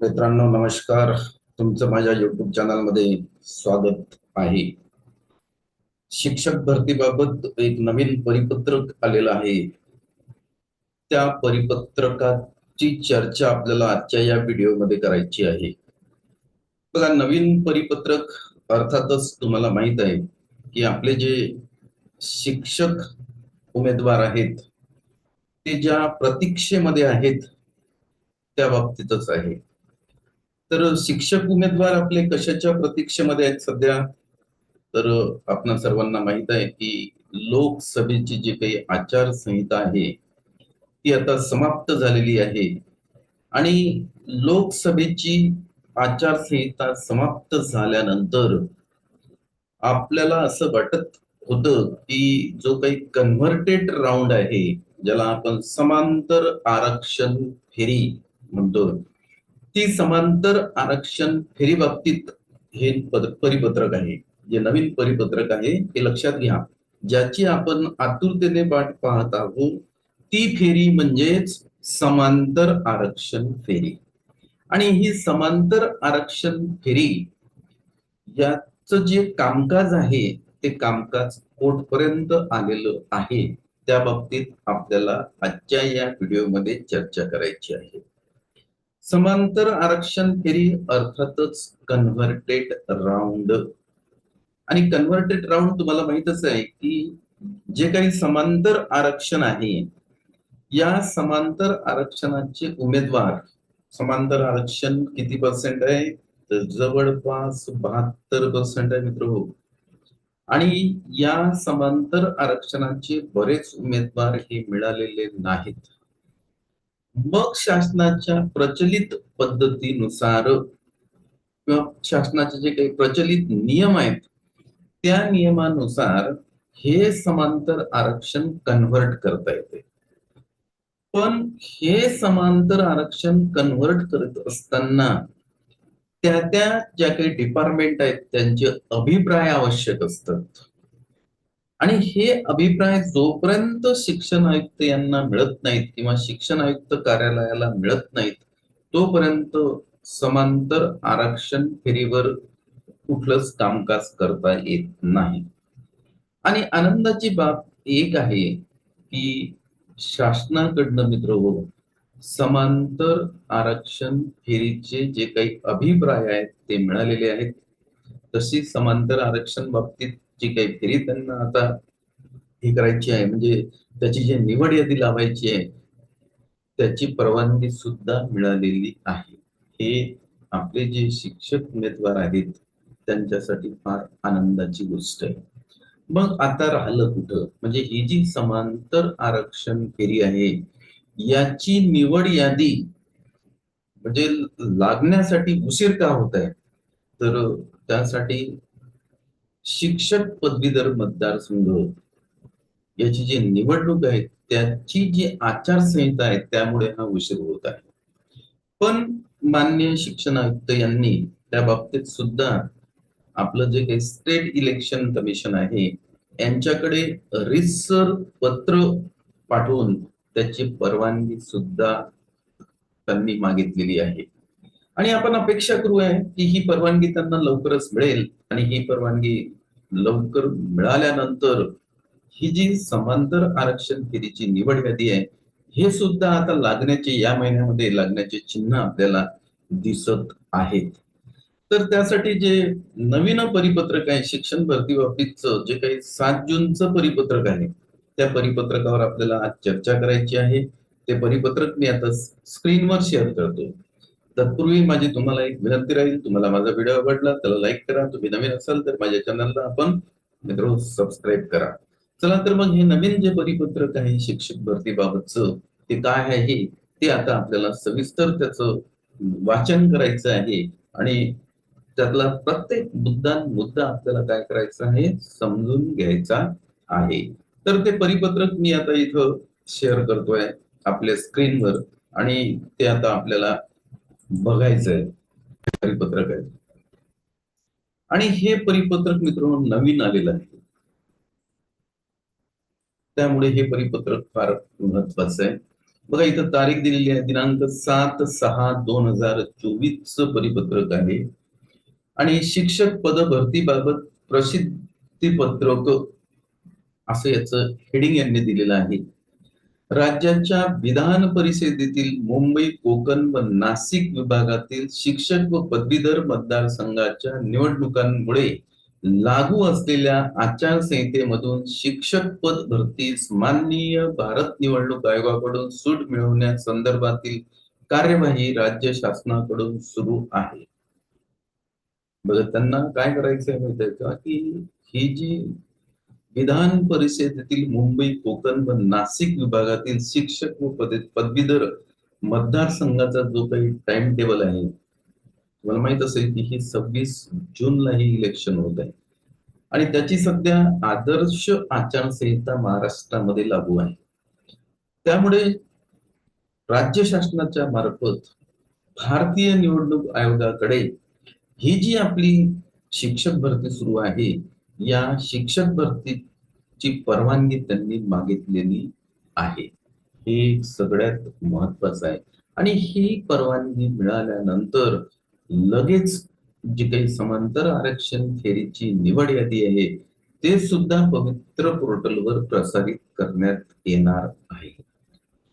मित्रांनो नमस्कार. तुमचं माझ्या युट्यूब चॅनलमध्ये स्वागत आहे. शिक्षक भरतीबाबत एक नवीन परिपत्रक आलेलं आहे. त्या परिपत्रकाची चर्चा आपल्याला आजच्या या व्हिडिओमध्ये करायची आहे. बघा नवीन परिपत्रक अर्थातच तुम्हाला माहीत आहे की आपले जे शिक्षक उमेदवार आहेत ते ज्या प्रतीक्षेमध्ये आहेत त्या बाबतीतच आहे. तर शिक्षक उमेदवार आपले कशाच्या प्रतीक्षेमध्ये आहेत सध्या? तर आपण सर्वांना माहीत आहे की लोकसभेची जी काही आचारसंहिता आहे ती आता समाप्त झालेली आहे. आणि लोकसभेची आचारसंहिता समाप्त झाल्यानंतर आपल्याला असं वाटत होतं की जो काही कन्व्हर्टेड राऊंड आहे ज्याला आपण समांतर आरक्षण फेरी म्हणतो ती समांतर आरक्षण फेरी बाबतीत हे परिपत्रक आहे. जे नवीन परिपत्रक आहे हे लक्षात घ्या. ज्याची आपण आतुरतेने वाट पाहत आहोत ती फेरी म्हणजेच समांतर आरक्षण फेरी. आणि ही समांतर आरक्षण फेरी याच जे कामकाज आहे ते कामकाज कोर्टपर्यंत आलेलं आहे. त्या बाबतीत आपल्याला आजच्या या व्हिडिओमध्ये चर्चा करायची आहे. समांतर आरक्षण फेरी अर्थातच कन्व्हर्टेड राऊंड आणि कन्व्हर्टेड राऊंड तुम्हाला माहितच आहे की जे काही समांतर आरक्षण आहे या समांतर आरक्षणाचे उमेदवार समांतर आरक्षण किती पर्सेंट आहे? तर जवळपास बहात्तर पर्सेंट आहे मित्र हो. आणि या समांतर आरक्षणाचे बरेच उमेदवार हे मिळालेले नाहीत. मग शासनाच्या प्रचलित पद्धतीनुसार किंवा शासनाचे जे काही प्रचलित नियम आहेत त्या नियमानुसार हे समांतर आरक्षण कन्व्हर्ट करता येते. पण हे समांतर आरक्षण कन्व्हर्ट करत असताना त्या त्या ज्या काही डिपार्टमेंट आहेत त्यांचे अभिप्राय आवश्यक असतात. आणि हे अभिप्राय जोपर्यंत शिक्षण आयुक्त यांना मिळत नाहीत किंवा शिक्षण आयुक्त कार्यालयाला मिळत नाहीत तोपर्यंत समांतर आरक्षण फेरीवर कुठलंच कामकाज करता येत नाही. आणि आनंदाची बाब एक आहे की शासनाकडनं मित्र हो समांतर आरक्षण फेरीचे जे काही अभिप्राय आहेत ते मिळालेले आहेत तशी समांतर आरक्षण बाबतीत जी काही फेरी त्यांना आता हे करायची आहे म्हणजे त्याची जी निवड यादी लावायची आहे त्याची परवानगी सुद्धा मिळालेली आहे. हे आपले जे शिक्षक उमेदवार आहेत त्यांच्यासाठी फार आनंदाची गोष्ट आहे. मग आता राहिलं कुठं? म्हणजे ही जी समांतर आरक्षण फेरी आहे याची निवड यादी म्हणजे लागण्यासाठी उशीर का होत आहे? तर त्यासाठी शिक्षक पदवीधर मतदारसंघ याची जी निवडणूक आहे त्याची जी आचारसंहिता आहे त्यामुळे हा उशीर होत आहे. पण मान्य शिक्षण आयुक्त यांनी त्या बाबतीत सुद्धा आपलं जे काही स्टेट इलेक्शन कमिशन आहे यांच्याकडे रिसर पत्र पाठवून त्याची परवानगी सुद्धा त्यांनी मागितलेली आहे. आणि आपण अपेक्षा करूया की ही परवानगी त्यांना लवकरच मिळेल आणि ही परवानगी लवकर मिळाल्यानंतर ही जी समांतर आरक्षण फेरीची निवड यादी आहे हे सुद्धा आता लागण्याचे या महिन्यामध्ये लागण्याचे चिन्ह आपल्याला दिसत आहेत. तर त्यासाठी जे नवीन परिपत्रक आहे शिक्षण भरती बाबतीतचं जे काही सात जूनचं परिपत्रक आहे त्या परिपत्रकावर आपल्याला आज चर्चा करायची आहे. ते परिपत्रक मी आता स्क्रीनवर शेअर करतो. तत्पूर्वी माझी तुम्हाला एक विनंती राहील तुम्हाला माझा व्हिडिओ आवडला त्याला लाईक करा. तुम्ही नवीन असाल तर माझ्या चॅनलला आपण मित्र सबस्क्राईब करा. चला तर मग हे नवीन जे परिपत्रक आहे शिक्षक भरतीबाबतचं ते काय आहे ते आता आपल्याला सविस्तर त्याचं वाचन करायचं आहे आणि त्यातला प्रत्येक मुद्दा मुद्दा आपल्याला काय करायचा आहे समजून घ्यायचा आहे. तर ते परिपत्रक मी आता इथं शेअर करतोय आपल्या स्क्रीनवर आणि ते आता आपल्याला बघायचंय. परिपत्रक आहे. आणि हे परिपत्रक मित्रांनो नवीन आलेलं आहे. त्यामुळे हे परिपत्रक फार महत्वाचं आहे. बघा इथं तारीख दिलेली आहे. दिनांक सात सहा दोन हजार चोवीस परिपत्रक आहे. आणि शिक्षक पद भरतीबाबत प्रसिद्धी पत्रक असं याचं हेडिंग यांनी दिलेलं आहे. राज्याच्या विधान परिषदेतील मुंबई कोकण व नाशिक विभागातील शिक्षक व पदवीधर मतदारसंघाच्या निवडणुकांमुळे लागू असलेल्या आचारसंहितेमधून शिक्षक पद भरतीस माननीय भारत निवडणूक आयोगाकडून सूट मिळवण्यासंदर्भातील कार्यवाही राज्य शासनाकडून सुरू आहे. बघा त्यांना काय करायचं आहे माहिती आहे का? की ही जी विधान परिषदेतील मुंबई कोकण व नाशिक विभागातील शिक्षक व पदवीधर मतदारसंघाचा जो काही टाइम टेबल आहे तुम्हाला माहीत असेल की ही सव्वीस जूनला ही इलेक्शन होत आहे. आणि त्याची सध्या आदर्श आचारसंहिता महाराष्ट्रामध्ये लागू आहे. त्यामुळे राज्य शासनाच्या मार्फत भारतीय निवडणूक आयोगाकडे ही जी आपली शिक्षक भरती सुरू आहे या शिक्षक भरतीची परवानगी त्यांनी मागितलेली आहे. हे सगळ्यात महत्वाचं आहे. आणि ही परवानगी मिळाल्यानंतर लगेच जी काही समांतर आरक्षण फेरीची निवड यादी आहे ते सुद्धा पवित्र पोर्टलवर प्रसारित करण्यात येणार आहे.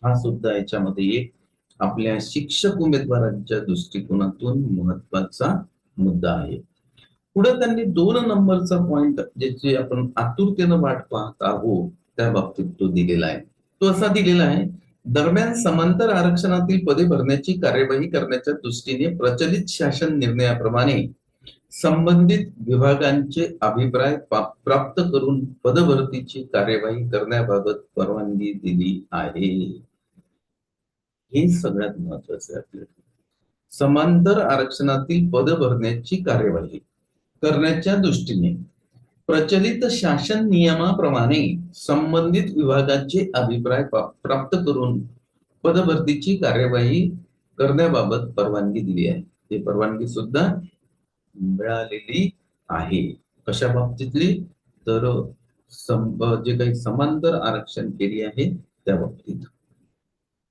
हा सुद्धा याच्यामध्ये एक आपल्या शिक्षक उमेदवारांच्या दृष्टिकोनातून महत्त्वाचा मुद्दा आहे. पुढे त्यांनी दोन नंबरचा पॉइंट ज्याची आपण आतुरतेनं वाट पाहत आहोत त्या बाबतीत तो दिलेला आहे. तो असा दिलेला आहे दरम्यान समांतर आरक्षणातील पदे भरण्याची कार्यवाही करण्याच्या दृष्टीने प्रचलित शासन निर्णयाप्रमाणे संबंधित विभागांचे अभिप्राय प्राप्त करून पदभरतीची कार्यवाही करण्याबाबत परवानगी दिली आहे. हे सगळ्यात महत्वाचं आहे आपल्याला. समांतर आरक्षणातील पद भरण्याची कार्यवाही. करण्याच्या दृष्टीने प्रचलित शासन नियमाप्रमाणे संबंधित विभागाचे अभिप्राय प्राप्त करून पदभरतीची कार्यवाही करण्याबाबत परवानगी दिली आहे. ते परवानगी सुद्धा मिळालेली आहे. कशा बाबतीतली? तर जे काही समांतर आरक्षण केली आहे त्या बाबतीत.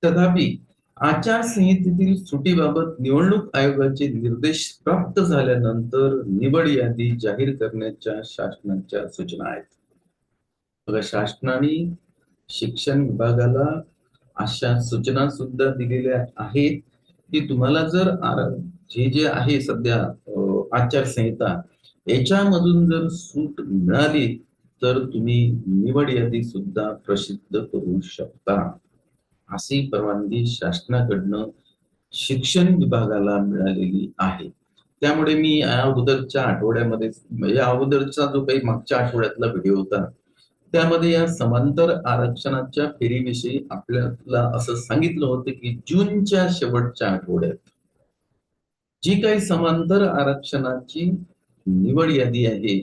तथापि आचारसंहितेतील सुटीबाबत निवडणूक आयोगाचे निर्देश प्राप्त झाल्यानंतर निवड यादी जाहीर करण्याच्या शासनाच्या सूचना आहेत. बघा शासनाने शिक्षण विभागाला अशा सूचना सुद्धा दिलेल्या आहेत की तुम्हाला जर जे जे आहे सध्या आचारसंहिता याच्यामधून जर सूट मिळाली तर तुम्ही निवड यादी सुद्धा प्रसिद्ध करू शकता. अशी परवानगी शासनाकडनं शिक्षण विभागाला मिळालेली आहे. त्यामुळे मी या अगोदरच्या आठवड्यामध्ये या अगोदरचा जो काही मागच्या आठवड्यातला व्हिडिओ होता त्यामध्ये या समांतर आरक्षणाच्या फेरीविषयी आपल्याला असं सांगितलं होतं की जूनच्या शेवटच्या आठवड्यात जी काही समांतर आरक्षणाची निवड यादी आहे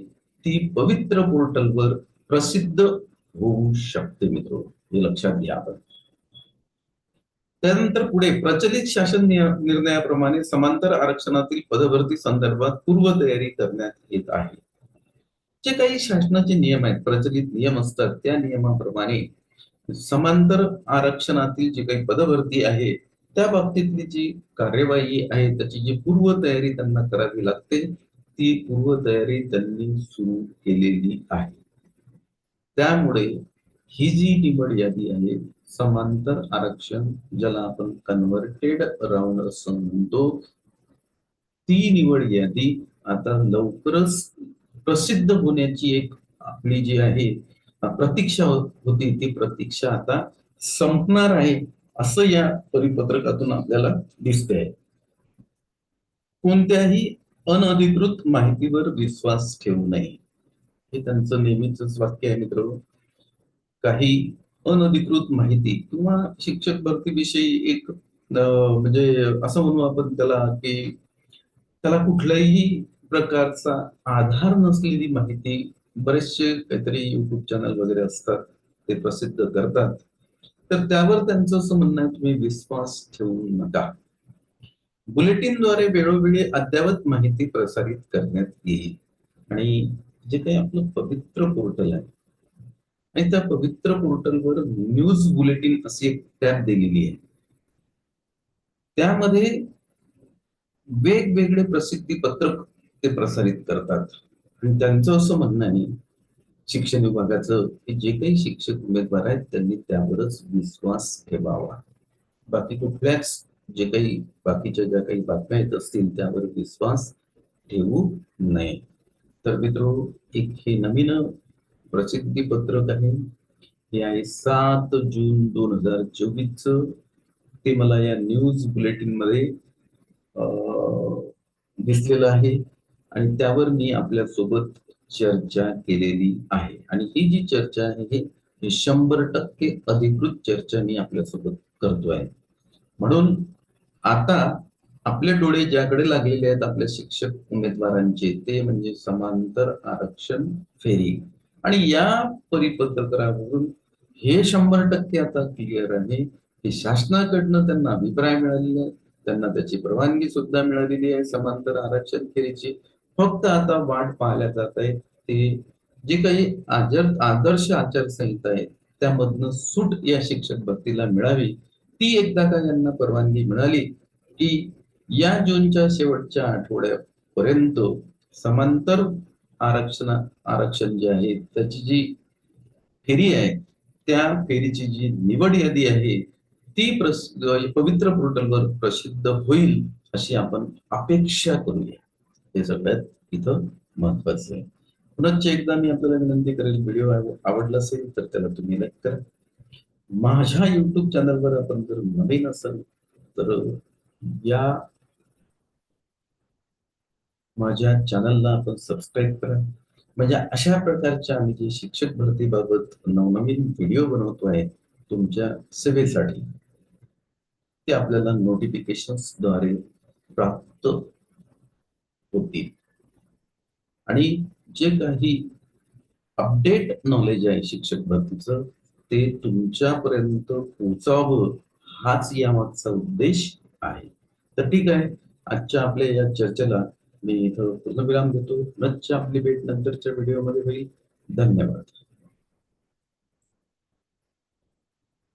ती पवित्र पोर्टलवर प्रसिद्ध होऊ शकते मित्र. हे लक्षात घ्या आपण. त्यानंतर पुढे प्रचलित शासन निर्णयाप्रमाणे समांतर आरक्षणातील पदभरती संदर्भात पूर्वतयारी करण्यात येत आहे. जे काही शासनाचे नियम आहेत प्रचलित नियम असतात त्या नियमाप्रमाणे समांतर आरक्षणातील जे काही पदभरती आहे त्या बाबतीतली जी कार्यवाही आहे त्याची जी पूर्वतयारी त्यांना करावी लागते ती पूर्वतयारी त्यांनी सुरू केलेली आहे. त्यामुळे ही जी निवड यादी आहे समांतर आरक्षण ज्याला आपण कन्व्हर्टेड राऊंड असं म्हणतो. ती निवड यादी आता लवकरच प्रसिद्ध होण्याची एक आपली जी आहे प्रतीक्षा होती ती प्रतीक्षा आता संपणार आहे असं या परिपत्रकातून आपल्याला दिसते आहे कोणत्याही अनधिकृत माहितीवर विश्वास ठेवू नये. हे त्यांचं नेहमीच वाक्य आहे मित्र काही अनधिकृत माहिती. किंवा शिक्षक भरतीविषयी एक म्हणजे असं म्हणू आपण त्याला की त्याला कुठल्याही प्रकारचा आधार नसलेली माहिती बरेचसे काहीतरी युट्यूब चॅनल वगैरे असतात ते प्रसिद्ध करतात. तर त्यावर त्यांचं असं म्हणणं आहे तुम्ही विश्वास ठेवू नका. बुलेटिनद्वारे वेळोवेळी अद्ययावत माहिती प्रसारित करण्यात येईल. आणि जे काही आपलं पवित्र पोर्टल आहे आणि त्या पवित्र पोर्टलवर न्यूज बुलेटिन अशी एक टॅब दिलेली आहे. त्यामध्ये वेगवेगळे प्रसिद्धी पत्रक ते प्रसारित करतात. आणि त्यांचं असं म्हणणं आहे शिक्षण विभागाचं की जे काही शिक्षक उमेदवार आहेत त्यांनी त्यावरच विश्वास ठेवावा. बाकी कुठल्याच जे काही बाकीच्या ज्या काही बातम्या येत असतील त्यावर विश्वास ठेवू नये. तर मित्र एक हे नवीन प्रसिद्धी पत्रक आहे हे आहे सात जून दोन हजार चोवीस ते मला या न्यूज बुलेटिनमध्ये अं, दिसलेलं आहे. आणि त्यावर मी आपल्यासोबत चर्चा केलेली आहे. आणि ही जी चर्चा आहे हे- हे शंभर टक्के अधिकृत चर्चा मी आपल्यासोबत करतोय म्हणून आता आपले डोळे ज्याकडे लागलेले आहेत आपल्या शिक्षक उमेदवारांचे ते म्हणजे समांतर आरक्षण फेरी. आणि या परिपत्रकावरून हे शंभर टक्के आता क्लिअर आहे की शासनाकडनं त्यांना अभिप्राय मिळालेला आहे. त्यांना त्याची परवानगी सुद्धा मिळालेली आहे. समांतर आरक्षण फेरीची फक्त आता वाट पाहिल्या जात आहे. ते जे काही आदर आदर्श आचारसंहिता आहे त्यामधनं सूट या शिक्षक भरतीला मिळावी ती एकदा का यांना परवानगी मिळाली की या जूनच्या शेवटच्या आठवड्यापर्यंत समांतर आरक्षण आरक्षण जे आहे त्याची जी फेरी आहे त्या फेरीची जी निवड यादी आहे ती प्रस म्हणजे पवित्र पोर्टलवर प्रसिद्ध होईल अशी आपण अपेक्षा करूया. हे सगळ्यात इथं महत्वाचं आहे. पुनश्च एकदा मी आपल्याला विनंती करेल व्हिडिओ आवडला असेल तर त्याला तुम्ही लाईक करा. माझ्या युट्यूब चॅनलवर आपण जर नवीन असाल तर या माझ्या चॅनलला आपण सबस्क्राईब करा. म्हणजे अशा प्रकारच्या आम्ही जे शिक्षक भरतीबाबत नवनवीन व्हिडिओ बनवतो आहे तुमच्या सेवेसाठी. ते आपल्याला नोटिफिकेशन्सद्वारे प्राप्त होतील. आणि जे काही अपडेट नॉलेज आहे शिक्षक भरतीचं ते तुमच्यापर्यंत पोहोचावं हाच यामागचा उद्देश आहे. तर ठीक आहे आजच्या आपल्या या चर्चेला मी इथं पूर्णविराम देतो नच्च आपली भेट नंतरच्या व्हिडिओमध्ये होईल. धन्यवाद.